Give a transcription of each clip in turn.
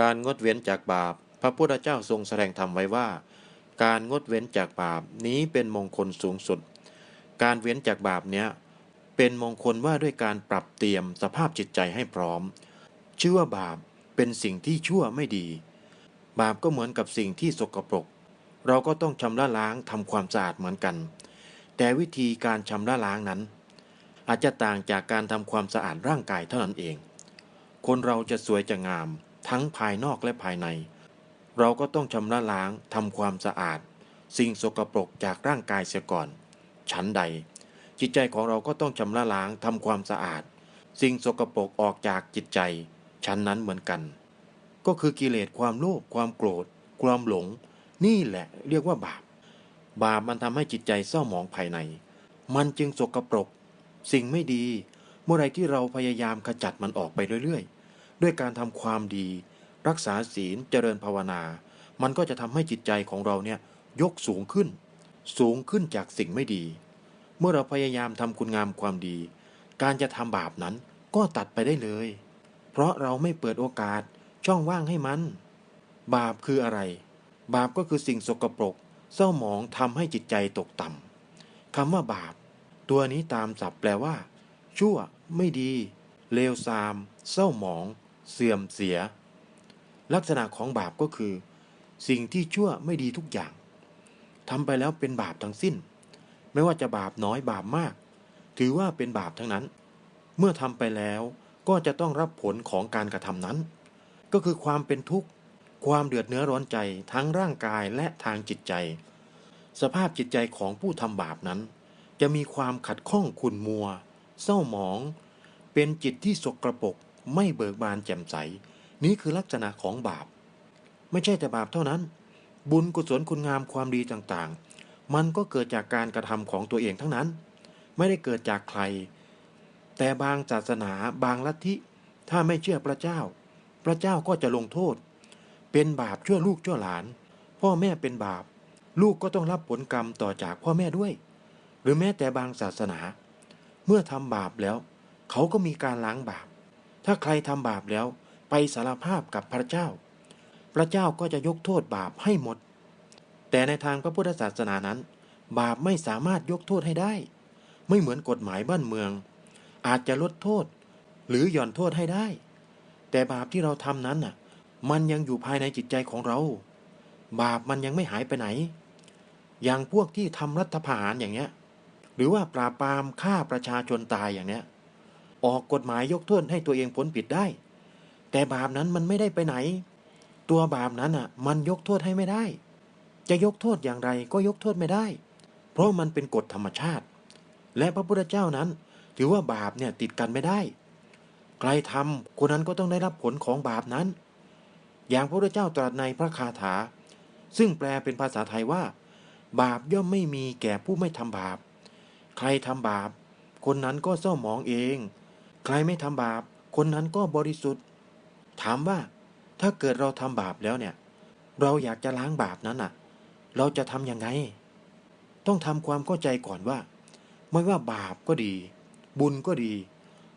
การงดเว้นจากบาป พระพุทธเจ้าทรงแสดงธรรมไว้ว่า การงดเว้นจากบาปนี้เป็นมงคลสูงสุด การเว้นจากบาปเนี้ยเป็นมงคลว่าด้วยการปรับเตรียมสภาพจิตใจให้พร้อม ชื่อว่าบาปเป็นสิ่งที่ชั่วไม่ดี บาปก็เหมือนกับสิ่งที่สกปรก เราก็ต้องชำระล้างทำความสะอาดเหมือนกัน แต่วิธีการชำระล้างนั้น อาจจะต่างจากการทำความสะอาดร่างกายเท่านั้นเอง คนเราจะสวยจะงาม ทั้งภายนอกและภายใน เราก็ต้องชำระล้างทำความสะอาด สิ่งสกปรกจากร่างกายเสียก่อน ชั้นใด จิตใจของเราก็ต้องชำระล้างทำความสะอาด สิ่งสกปรกออกจากจิตใจ ชั้นนั้นเหมือนกัน ก็คือกิเลสความโลภความโกรธ ความหลง นี่แหละเรียกว่าบาป บาปมันทำให้จิตใจเศร้าหมองภายใน มันจึงสกปรก สิ่งไม่ดีเมื่อไรที่เราพยายามขจัดมันออกไปเรื่อยๆ ด้วยการทำความดี รักษาศีลเจริญภาวนา มันก็จะทำให้จิตใจของเราเนี่ยยกสูงขึ้น สูงขึ้นจากสิ่งไม่ดี เมื่อเราพยายามทำคุณงามความดี การจะทำบาปนั้นก็ตัดไปได้เลย เพราะเราไม่เปิดโอกาสช่องว่างให้มัน บาปคืออะไร บาปก็คือสิ่งสกปรก เศร้าหมองทำให้จิตใจตกต่ำคำว่าบาป ตัวนี้ตามศัพท์แปลว่า ชั่ว ไม่ดี เลวทราม เศร้าหมอง เสื่อมเสีย ลักษณะของบาปก็คือ สิ่งที่ชั่วไม่ดีทุกอย่างทำไปแล้วเป็นบาปทั้งสิ้น ไม่ว่าจะบาปน้อยบาปมาก ถือว่าเป็นบาปทั้งนั้น เมื่อทำไปแล้วก็จะต้องรับผลของการกระทำนั้น ก็คือความเป็นทุกข์ ความเดือดเนื้อร้อนใจทั้งร่างกายและทางจิตใจ สภาพจิตใจของผู้ทำบาปนั้น จะมีความขัดข้องขุ่นมัว เศร้าหมอง เป็นจิตที่สกรปรก ไม่เบิกบานแจ่มใส นี่คือลักษณะของบาป ไม่ใช่แต่บาปเท่านั้น บุญกุศลคุณงามความดีต่างๆ มันก็เกิดจากการกระทำของตัวเองทั้งนั้น ไม่ได้เกิดจากใคร แต่บางศาสนาบางลัทธิ ถ้าไม่เชื่อพระเจ้า พระเจ้าก็จะลงโทษ เป็นบาปชั่วลูกชั่วหลาน พ่อแม่เป็นบาป ลูกก็ต้องรับผลกรรมต่อจากพ่อแม่ด้วย หรือแม้แต่บางศาสนา เมื่อทำบาปแล้ว เขาก็มีการล้างบาป ถ้าใครทำบาปแล้วไปสารภาพกับพระเจ้า พระเจ้าก็จะยกโทษบาปให้หมด แต่ในทางพระพุทธศาสนานั้น บาปไม่สามารถยกโทษให้ได้ ไม่เหมือนกฎหมายบ้านเมือง อาจจะลดโทษ หรือหย่อนโทษให้ได้ แต่บาปที่เราทำนั้นน่ะ มันยังอยู่ภายในจิตใจของเรา บาปมันยังไม่หายไปไหน อย่างพวกที่ทำรัฐประหารอย่างเนี้ย หรือว่าปราบปรามฆ่าประชาชนตายอย่างเนี้ย ออกกฎหมายยกโทษให้ตัวเองพ้นผิดได้ แต่บาปนั้นมันไม่ได้ไปไหน ตัวบาปนั้นอะ มันยกโทษให้ไม่ได้ จะยกโทษอย่างไรก็ยกโทษไม่ได้ เพราะมันเป็นกฎธรรมชาติ และพระพุทธเจ้านั้น ถือว่าบาปเนี่ยติดกันไม่ได้ ใครทำคนนั้นก็ต้องได้รับผลของบาปนั้น อย่างพระพุทธเจ้าตรัสในพระคาถา ซึ่งแปลเป็นภาษาไทยว่า บาปย่อมไม่มีแก่ผู้ไม่ทำบาป ใครทำบาป คนนั้นก็เศร้าหมองเอง ใครไม่ทำบาป คนนั้นก็บริสุทธิ์ ถามว่า ถ้าเกิดเราทำบาปแล้วเนี่ย เราอยากจะล้างบาปนั้นอะ เราจะทำยังไง ต้องทำความเข้าใจก่อนว่า ไม่ว่าบาปก็ดี บุญก็ดี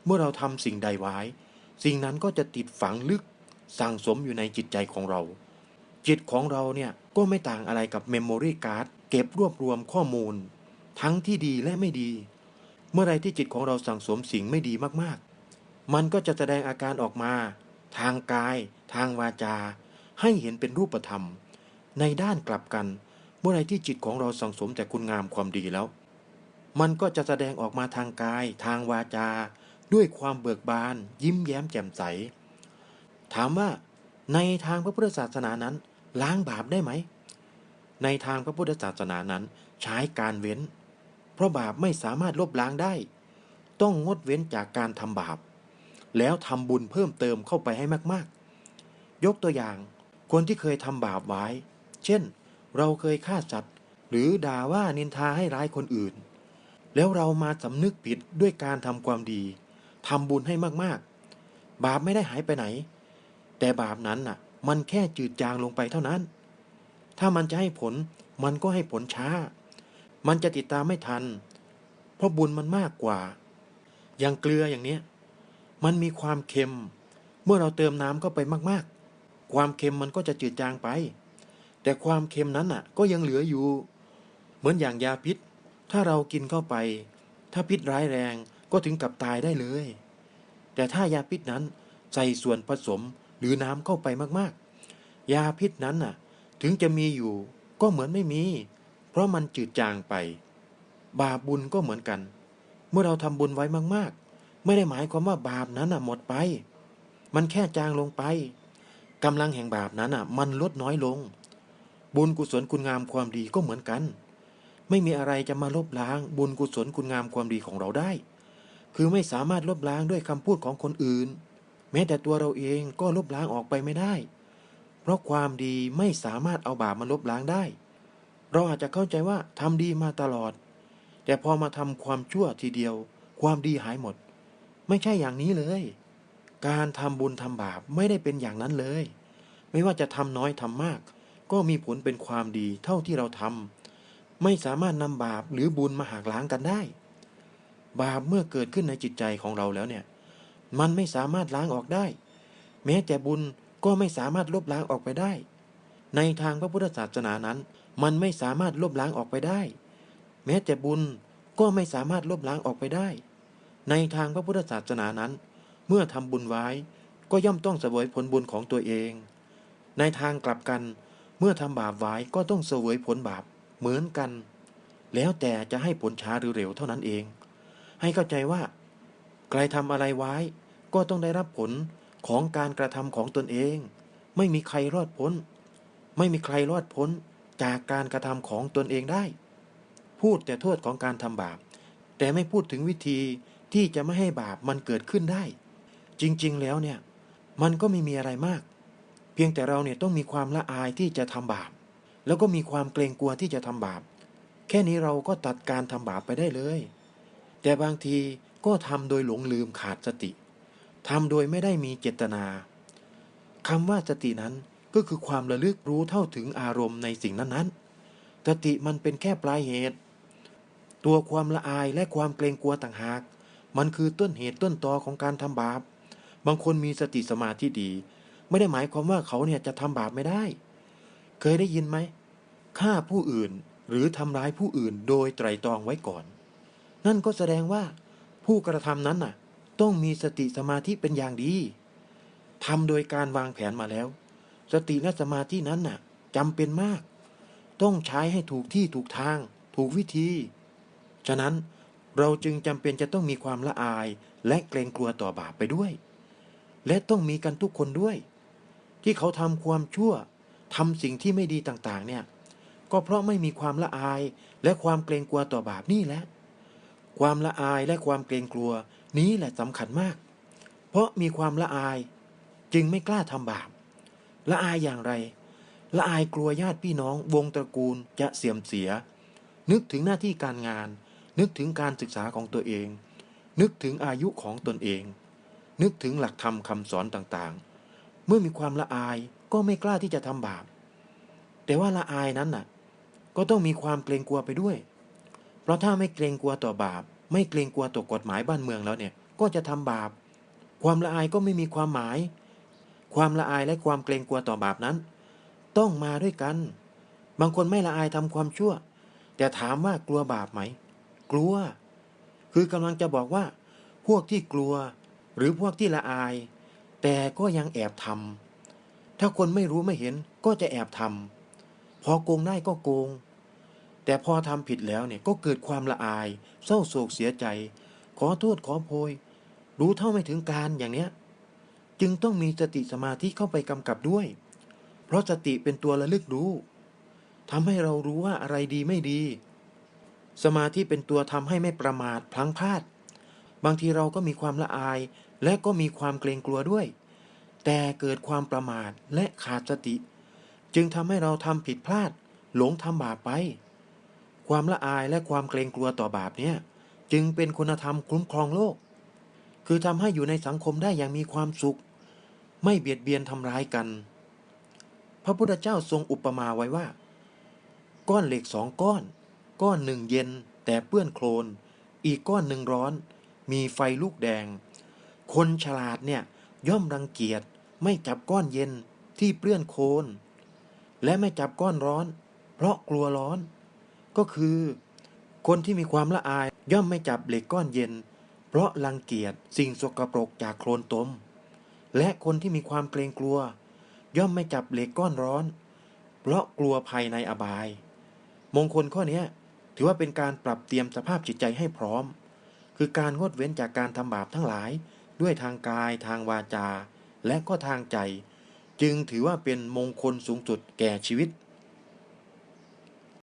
เมื่อเราทำสิ่งใดไว้ สิ่งนั้นก็จะติดฝังลึกสั่งสมอยู่ในจิตใจของเรา จิตของเราเนี่ยก็ไม่ต่างอะไรกับเมมโมรี่การ์ดเก็บรวบรวมข้อมูล ทั้งที่ดีและไม่ดี เมื่อไรที่จิตของเราสั่งสมสิ่งไม่ดีมากๆ มันก็จะแสดงอาการออกมา ทางกาย ทางวาจา ให้เห็นเป็นรูปธรรม ในด้านกลับกัน เมื่อไรที่จิตของเราสั่งสมแต่คุณงามความดีแล้ว มันก็จะแสดงออกมาทางกาย ทางวาจา ด้วยความเบิกบาน ยิ้มแย้มแจ่มใส ถามว่า ในทางพระพุทธศาสนานั้น ล้างบาปได้ไหม ในทางพระพุทธศาสนานั้นใช้การเว้น เพราะบาปไม่สามารถลบล้างได้ ต้องงดเว้นจากการทำบาป แล้วทำบุญเพิ่มเติมเข้าไปให้มากๆ ยกตัวอย่าง คนที่เคยทำบาปไว้ เช่น เราเคยฆ่าสัตว์ หรือด่าว่านินทาให้ร้ายคนอื่น แล้วเรามาสำนึกผิดด้วยการทำความดีทำบุญให้มากๆ บาปไม่ได้หายไปไหน แต่บาปนั้นน่ะ มันแค่จืดจางลงไปเท่านั้น ถ้ามันจะให้ผลมันก็ให้ผลช้า มันจะติดตามไม่ทัน เพราะบุญมันมากกว่า อย่างเกลืออย่างเนี้ย มันมีความเค็ม เมื่อเราเติมน้ำเข้าไปมาก ๆ ความเค็มมันก็จะจืดจางไป แต่ความเค็มนั้นน่ะ ก็ยังเหลืออยู่ เหมือนอย่างยาพิษ ถ้าเรากินเข้าไป ถ้าพิษร้ายแรงก็ถึงกับตายได้เลย แต่ถ้ายาพิษนั้นใส่ส่วนผสมหรือน้ำเข้าไปมากๆ ยาพิษนั้นน่ะ ถึงจะมีอยู่ก็เหมือนไม่มี เพราะมันจืดจางไป บาปบุญก็เหมือนกัน เมื่อเราทำบุญไว้มากๆ ไม่ได้หมายความว่าบาปนั้นน่ะหมดไป มันแค่จางลงไปกำลังแห่งบาปนั้นน่ะ มันลดน้อยลง บุญกุศลคุณงามความดีก็เหมือนกัน ไม่มีอะไรจะมาลบล้าง บุญกุศลคุณงามความดีของเราได้ คือไม่สามารถลบล้างด้วยคำพูดของคนอื่น แม้แต่ตัวเราเองก็ลบล้างออกไปไม่ได้ เพราะความดีไม่สามารถเอาบาปมาลบล้างได้ เราอาจจะเข้าใจว่าทำดีมาตลอด แต่พอมาทำความชั่วทีเดียว ความดีหายหมด ไม่ใช่อย่างนี้เลย การทำบุญทำบาปไม่ได้เป็นอย่างนั้นเลย ไม่ว่าจะทำน้อยทำมาก ก็มีผลเป็นความดีเท่าที่เราทำไม่สามารถนำบาปหรือบุญมาหักล้างกันได้ บาปเมื่อเกิดขึ้นในจิตใจของเราแล้วเนี่ย มันไม่สามารถล้างออกได้ แม้แต่บุญก็ไม่สามารถลบล้างออกไปได้ ในทางพระพุทธศาสนานั้น มันไม่สามารถลบล้างออกไปได้ แม้แต่บุญก็ไม่สามารถลบล้างออกไปได้ ในทางพระพุทธศาสนานั้น เมื่อทำบุญไว้ก็ย่อมต้องเสวยผลบุญของตัวเอง ในทางกลับกัน เมื่อทำบาปไว้ก็ต้องเสวยผลบาปเหมือนกัน แล้วแต่จะให้ผลช้าหรือเร็วเท่านั้นเอง ให้เข้าใจว่า ใครทำอะไรไว้ ก็ต้องได้รับผลของการกระทำของตนเอง ไม่มีใครรอดพ้น ไม่มีใครรอดพ้นจากการกระทำของตนเองได้ พูดแต่โทษของการทำบาป แต่ไม่พูดถึงวิธีที่จะไม่ให้บาปมันเกิดขึ้นได้ จริงๆแล้วเนี่ย มันก็ไม่มีอะไรมาก เพียงแต่เราเนี่ยต้องมีความละอายที่จะทำบาป แล้วก็มีความเกรงกลัวที่จะทำบาป แค่นี้เราก็ตัดการทำบาปไปได้เลย แต่บางทีก็ทำโดยหลงลืมขาดสติทำโดยไม่ได้มีเจตนาคำว่าสตินั้น ก็คือความระลึกรู้เท่าถึงอารมณ์ในสิ่งนั้นๆสติมันเป็นแค่ปลายเหตุ ตัวความละอายและความเกรงกลัวต่างหาก มันคือต้นเหตุต้นตอของการทำบาป บางคนมีสติสมาธิดี ไม่ได้หมายความว่าเขาเนี่ยจะทำบาปไม่ได้ เคยได้ยินไหมฆ่าผู้อื่นหรือทำร้ายผู้อื่นโดยไตรตรองไว้ก่อน นั่นก็แสดงว่า ผู้กระทำนั้นน่ะ ต้องมีสติสมาธิเป็นอย่างดีทำโดยการวางแผนมาแล้ว สติและสมาธินั้นน่ะจำเป็นมาก ต้องใช้ให้ถูกที่ถูกทาง ถูกวิธี ฉะนั้นเราจึงจำเป็นจะต้องมีความละอายและเกรงกลัวต่อบาปไปด้วย และต้องมีกันทุกคนด้วย ที่เขาทำความชั่วทำสิ่งที่ไม่ดีต่างๆ เนี่ย ก็เพราะไม่มีความละอายและความเกรงกลัวต่อบาปนี่แหละ ความละอายและความเกรงกลัวนี้แหละสำคัญมาก เพราะมีความละอายจึงไม่กล้าทำบาป ละอายอย่างไร ละอายกลัวญาติพี่น้อง วงตระกูลจะเสื่อมเสีย นึกถึงหน้าที่การงาน นึกถึงการศึกษาของตัวเอง นึกถึงอายุของตนเอง นึกถึงหลักธรรมคำสอนต่างๆ เมื่อมีความละอายก็ไม่กล้าที่จะทำบาป แต่ว่าละอายนั้นน่ะ ก็ต้องมีความเกรงกลัวไปด้วย เพราะถ้าไม่เกรงกลัวต่อบาป ไม่เกรงกลัวต่อกฎหมายบ้านเมืองแล้วเนี่ย ก็จะทำบาป ความละอายก็ไม่มีความหมาย ความละอายและความเกรงกลัวต่อบาปนั้น ต้องมาด้วยกัน บางคนไม่ละอายทำความชั่ว แต่ถามว่ากลัวบาปไหม กลัว คือกำลังจะบอกว่า พวกที่กลัว หรือพวกที่ละอาย แต่ก็ยังแอบทำถ้าคนไม่รู้ไม่เห็นก็จะแอบทำพอโกงได้ก็โกง แต่พอทำผิดแล้วเนี่ยก็เกิดความละอาย เศร้าโศกเสียใจ ขอโทษขอโพย รู้เท่าไม่ถึงการอย่างเนี้ย จึงต้องมีสติสมาธิเข้าไปกำกับด้วย เพราะสติเป็นตัวระลึกรู้ทำให้เรารู้ว่าอะไรดีไม่ดี สมาธิเป็นตัวทำให้ไม่ประมาทพลังพลาด บางทีเราก็มีความละอาย และก็มีความเกรงกลัวด้วย แต่เกิดความประมาทและขาดสติ จึงทำให้เราทำผิดพลาด หลงทำบาปไป ความละอายและความเกรงกลัวต่อบาปเนี่ย จึงเป็นคุณธรรมคุ้มครองโลก คือทำให้อยู่ในสังคมได้อย่างมีความสุข ไม่เบียดเบียนทำร้ายกัน พระพุทธเจ้าทรงอุปมาไว้ว่า ก้อนเหล็กสองก้อน ก้อนหนึ่งเย็นแต่เปื้อนโคลน อีกก้อนหนึ่งร้อน มีไฟลูกแดง คนฉลาดเนี่ยย่อมรังเกียจไม่จับก้อนเย็นที่เปื้อนโคลน และไม่จับก้อนร้อน เพราะกลัวร้อน ก็คือ คนที่มีความละอายย่อมไม่จับเหล็กก้อนเย็น เพราะรังเกียจสิ่งสกปรกจากโคลนตม และคนที่มีความเกรงกลัว ย่อมไม่จับเหล็กก้อนร้อน เพราะกลัวภัยในอบาย มงคลข้อนี้ถือว่าเป็นการปรับเตรียมสภาพจิตใจให้พร้อม คือการงดเว้นจากการทำบาปทั้งหลาย ด้วยทางกายทางวาจา และก็ทางใจ จึงถือว่าเป็นมงคลสูงสุดแก่ชีวิต